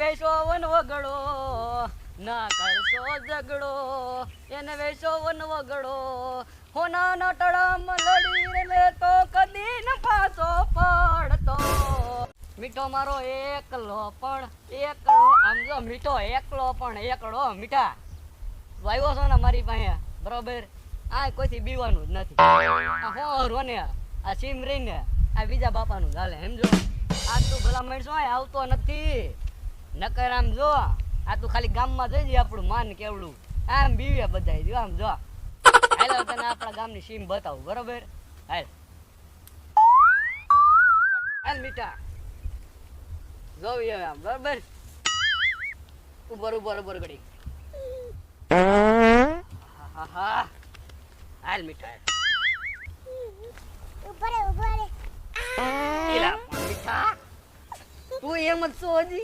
વેચો વન વગડો, ના કરશો ઝઘડો. એને વેચો વન વગડો હોનાના ટળામાં લડીને મેં તો કદી ન પાછો પડતો. મીઠો મારો એકલો પણ, એકલો આમ જો મીઠો એકલો પણ એકડો મીઠા. વાવ્યો છો ને મારી પાસે? બરોબર? આ કોઈથી બીવાનું જ નથી. આ હો રોને આ સિમરીને આ બીજા બાપાનું ચાલે સમજો? આ તું ભલા માણસો આવતો નથી. નકર આમ જો આ તું ખાલી ગામમાં જઈ જાય આપણું માન કેવડું. આમ બીવે બધા જો આમ જો. હાલો તને આપણા ગામની સીમ બતાવું બરોબર? હાલ. હાલ મીઠા. જોવી હવે આમ બરોબર? ઉપર ઉપર ઉપર ગડી હા હા હાલ મીઠા ઉપર પણ મીઠા. તું એમ જ છો હજી?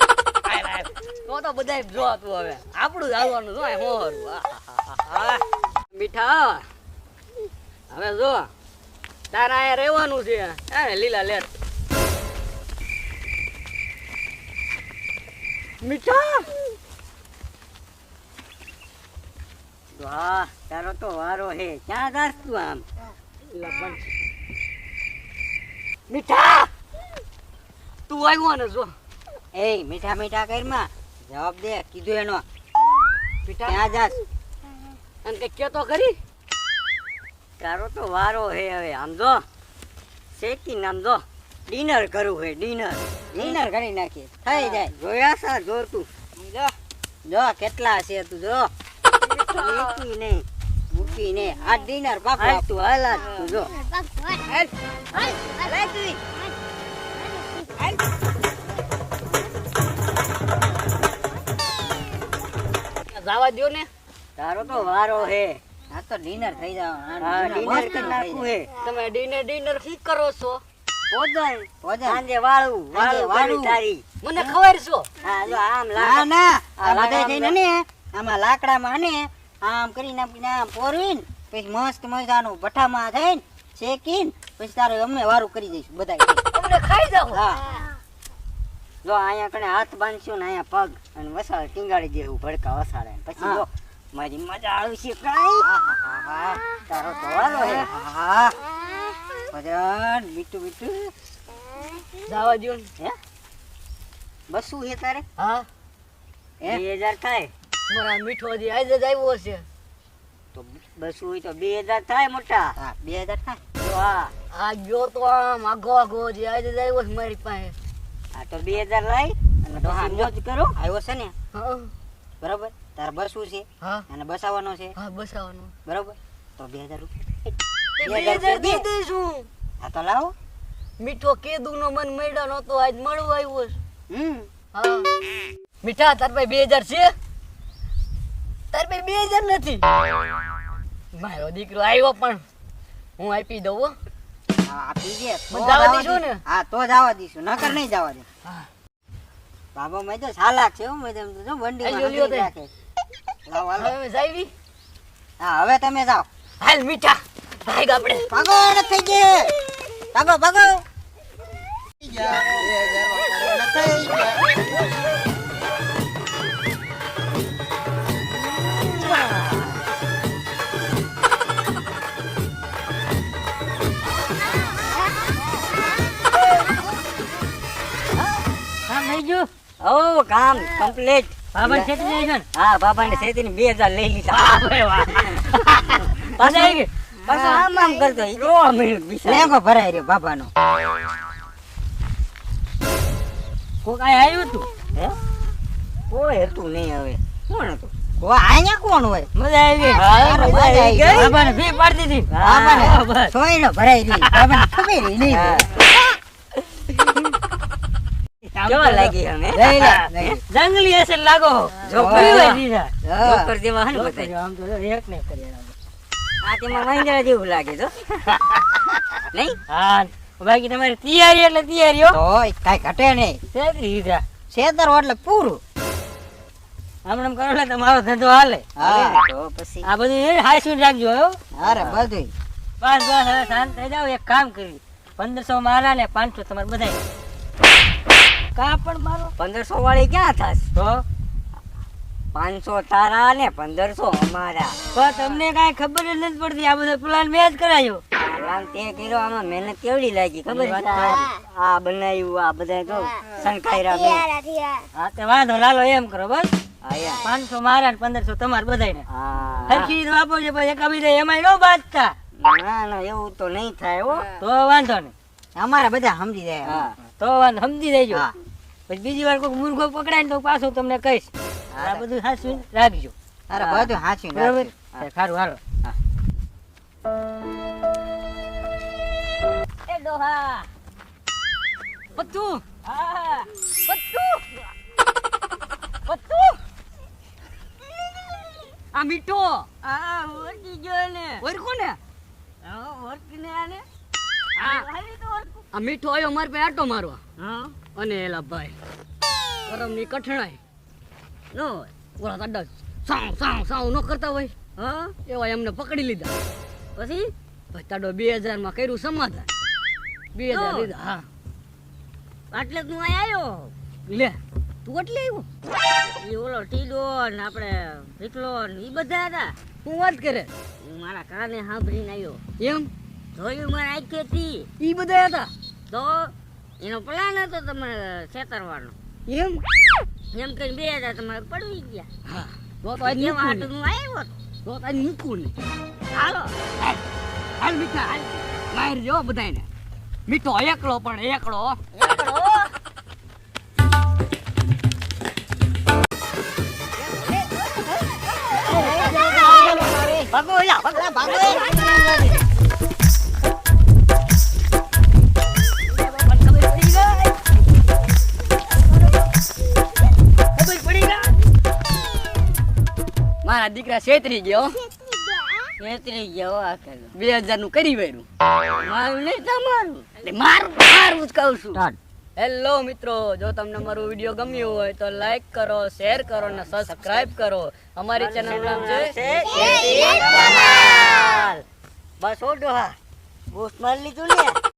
તો તો બધાય જો તું હવે. આપણું જ આવવાનું જો મોર મીઠા હવે જો તારા અહીંયા રહેવાનું છે. હે લીલા લેટ. મીઠા? વાહ તારો તો વારો હે. ક્યાં જાસ તું આમ? મીઠા! તું આવ્યો ને જો એ મીઠા મીઠા કરમાં જવાબ દે કીધું એનો મીઠા ક્યાં જાસ અને કે કેતો ખરી તારો તો વારો હે હવે આમ જો શેકીને આમ જો ડિનર કરવું હે ડિનર ડિનર કરી નાખીએ થઈ જાય જોયા સા જોર તું જો જો કેટલા છે તું જો મૂકી ને મૂકી ને આ ડિનર પાકો તું હાલ તું જો હાલ હાલ તું જવા દો ને. તારો તો વારો હે. આ તો ડિનર થઈ જાવ. હા ડિનર કરી નાખું હે. તમે ડિનર ડિનર કી કરો છો? ભોજન ભોજન. સાંજે વાળું વાળું વાળું. તારી મને ખબર છો. હા જો આમ લાકડા ના ના આ લાકડા જઈને ને આમાં લાકડામાં ને આમ કરીને આમ પોરવીને પછી મસ્ત મજાનું ભઠ્ઠામાં થઈને શેકીને પછી તારે અમે વારું કરી દઈશું બધા તમને ખાઈ જાવ હા. જો અહીંયા કણે હાથ બાંધશું ને અહીંયા પગ અને વસાળ ટીંગાડી દેવું ભડકા વસાડે પછી જો મારી મજા આવશે કાંઈ. તારો વારો હે હા. ભજન મીઠું મીઠું. જાવા ને. હે? બસું હે તારે? હા. એ બે હજાર થાય. મારા મીઠો હજી આજે જ આવ્યો છે. તો બસું હોય તો બે હજાર થાય મોટા. હા બે હજાર થાય. આ. આ ગયો તો આમ આગો આગો જે આજે જ આવ્યો છે મારી પાસે. હા તો બે હજાર લાવી અને તો પછી સમજો. મોજ કરો. આવ્યો છે ને? હા બરાબર? તારે બસું છે? હા. અને બસાવવાનો છે? હા બસાવવાનો. બરાબર? તો બે હજાર રૂપિયા. બે હજાર. દઈ દઈશું હા તો લાવો. મીઠો કેદુ નો મન મળ્યો નતો આજ મળવા આવ્યો છે. હમ. હા. મીઠા તાર ભાઈ બે હજાર છે? તાર ભાઈ બે હજાર નથી. મારો દીકરો આવ્યો પણ હું આપી દઉં આપી દે જવા દીશું. ને? હા તો જવા દીશું નકર નહીં જવા દે હા. બાબા મેં તો સાલાક છે હું મેં તો જો બંડી આ લ્યો, લ્યો તે. રાખે લાવો હાલો. હવે જાવી હા હવે તમે જાઓ હાલ મીઠા ભાગ આપણે ભાગો ને થઈ ગયે ભાગો ભાગો કામ ઓ કામ કમ્પ્લીટ બાબાને છેતરી આવી ગયો હા બાબાને શેતીને બે લઈ લીધા. પાછા આવી પાછો આમ આમ કરતો. રો મિનિટ બિચારો. લેંગો ભરાઈ રહ્યો બાબાનો. કોક આયા આવ્યું તું હે? કોઈ હતું નહીં હવે. કોણ હતું? કોઈ અહીંયા કોણ હોય? મજા આવી મજા આવી ગઈ. બાબાને ભી પાડી દીધી. બાબાને સોયનો ભરાઈ રહી બાબાને ખબર નહીં. હા. કેવા લાગી અમે? જંગલી હશે લાગો. જોકર જેવા હે ને બધા આમ તો એક ને કરી આ તેમાં મહિન્દ્રા જેવું લાગે તો. નહીં? હા. બાકી તમારી તૈયારી એટલે તૈયારી હો તો કાંઈ ઘટે નહીં. છેતરી દીધા છેતર એટલે પૂરું. આમ કરો એટલે તમારો ધંધો હાલે. હા તો પછી. આ બધું હાઈસું રાખજો હો. અરે બધું બસ બસ હવે શાંત થઈ જાવ એક કામ કરી. પંદરસો મારા ને પાંચસો તમારે બધા કા પણ મારો? પંદરસો વાળી ક્યાં થશે? તો? પાંચસો તારા ને પંદરસો અમારા. તો તમને કાંઈ ખબર જ નથી પડતી આ બધો પ્લાન મેં જ કરાયો. આમ તે કર્યો આમાં મહેનત કેવડી લાગી ખબર એ વાત છે? આ બનાવ્યું આ બધા જો સંકાયરા બે. યાર યાર હા તે વાંધો લાલો એમ કરો બસ. પાંચસો મારા ને પંદરસો તમારે બધાને હા સરખી રીતે વાપરજો પછી એકાબીજા એમાંય ન બાંધતા ના ના એવું તો નહીં થાય હો. તો વાંધો નહીં. અમારા બધા સમજી જાય. હા. તો વાંધો સમજી હા. પછી બીજી વાર કોઈ મુર્ગો પકડાય ને તો પાછો તમને કહીશ. આ બધું હાચવીને રાખજો. અરે બધું હાચવીને બરાબર. સારું હાલો. એ ડોહા. પત્તુ! હા. પત્તુ! પત્તુ! આ મીઠો! આ ઓરકી ગયો ને ઓરકો ને? હા ઓરકી ને આને આ મીઠો આવ્યો મારે પાસે આટો મારવા. હા. અને એલા ભાઈ કરમની કઠણાઈ. નો ઓલા દાદા સાવ સાવ સાવ ન કરતા હોય. હા? એવા એમને પકડી લીધા. પછી? ભાઈ તાડો બે હજારમાં કર્યું સમાધાન. બે હજાર લીધા હા. આટલે તું અહીં આવ્યો. લે તું એટલે આવ્યો? એ ઓલો ટીડો ને આપણે વિકલો ને એ બધા હતા. હું વાત કરે? હું મારા કાને સાંભળીને આવ્યો. એમ? જોયું મારા આંખેથી? એ બધા હતા? તો એનો પ્લાન હતો તમારે છેતરવાનો એમ એમ કઈ બે હજાર તમારે પડવી ગયા હા તો તો હાટું હું આવ્યો તો તો આજ ને હાલો હાલ મીઠા હાલ બહાર જો બધાયને મીઠો એકલો પણ એકલો ભાગો એલા, ભાગો, ભાગો મારા દીકરા છેતરી ગયો. છેતરી ગયો આખેલો. બે હજારનું કરી વેરું મારું નહીં તમારું. એટલે મારું મારું જ કહું છું. હેલો મિત્રો જો તમને મારું વીડિયો ગમ્યું હોય તો લાઈક કરો શેર કરો અને સબસ્ક્રાઇબ કરો. અમારી ચેનલ નામ છે બસ ઓડો હા. બૂસ્ટ મારી લીધું ને.